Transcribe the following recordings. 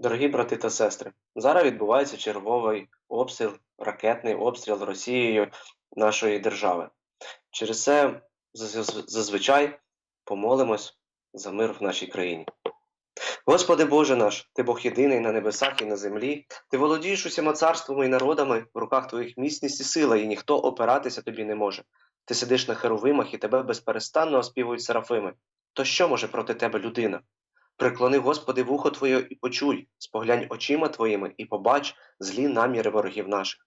Дорогі брати та сестри, зараз відбувається черговий обстріл, ракетний обстріл Росією нашої держави. Через це зазвичай помолимось за мир в нашій країні. Господи Боже наш, Ти Бог єдиний на небесах і на землі, Ти володієш усіма царствами і народами, в руках Твоїх міцність і сила, і ніхто опиратися тобі не може. Ти сидиш на херовимах і тебе безперестанно оспівують серафими. То що може проти тебе людина? Приклони, Господи, вухо Твоє і почуй, споглянь очима Твоїми і побач злі наміри ворогів наших.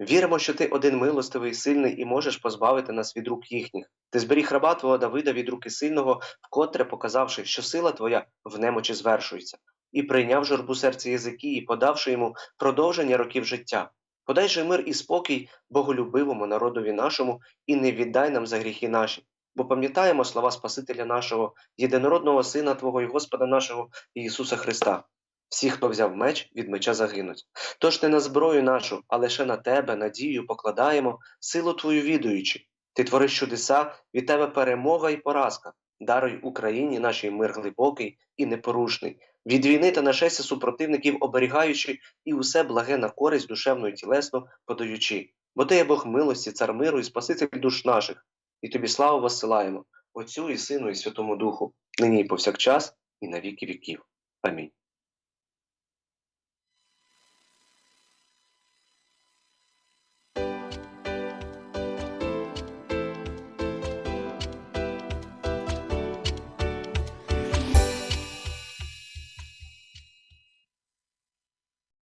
Віримо, що ти один милостивий і сильний і можеш позбавити нас від рук їхніх. Ти зберіг раба Твого Давида від руки сильного, вкотре показавши, що сила Твоя в немочі звершується, і прийняв журбу серця Єзикії, подавши йому продовження років життя. Подай же мир і спокій боголюбивому народові нашому, і не віддай нам за гріхи наші. Бо пам'ятаємо слова Спасителя нашого, єдинородного Сина Твого і Господа нашого Ісуса Христа. Всі, хто взяв меч, від меча загинуть. Тож не на зброю нашу, а лише на тебе, надію покладаємо, силу твою відуючи. Ти твориш чудеса, від тебе перемога і поразка. Даруй Україні нашій мир глибокий і непорушний. Від війни та нашестя супротивників оберігаючи і усе благе на користь душевну і тілесну подаючи. Бо ти є Бог милості, цар миру і Спаситель душ наших. І тобі славу воссилаємо, Отцю і Сину і Святому Духу, нині і повсякчас, і на віки віків. Амінь.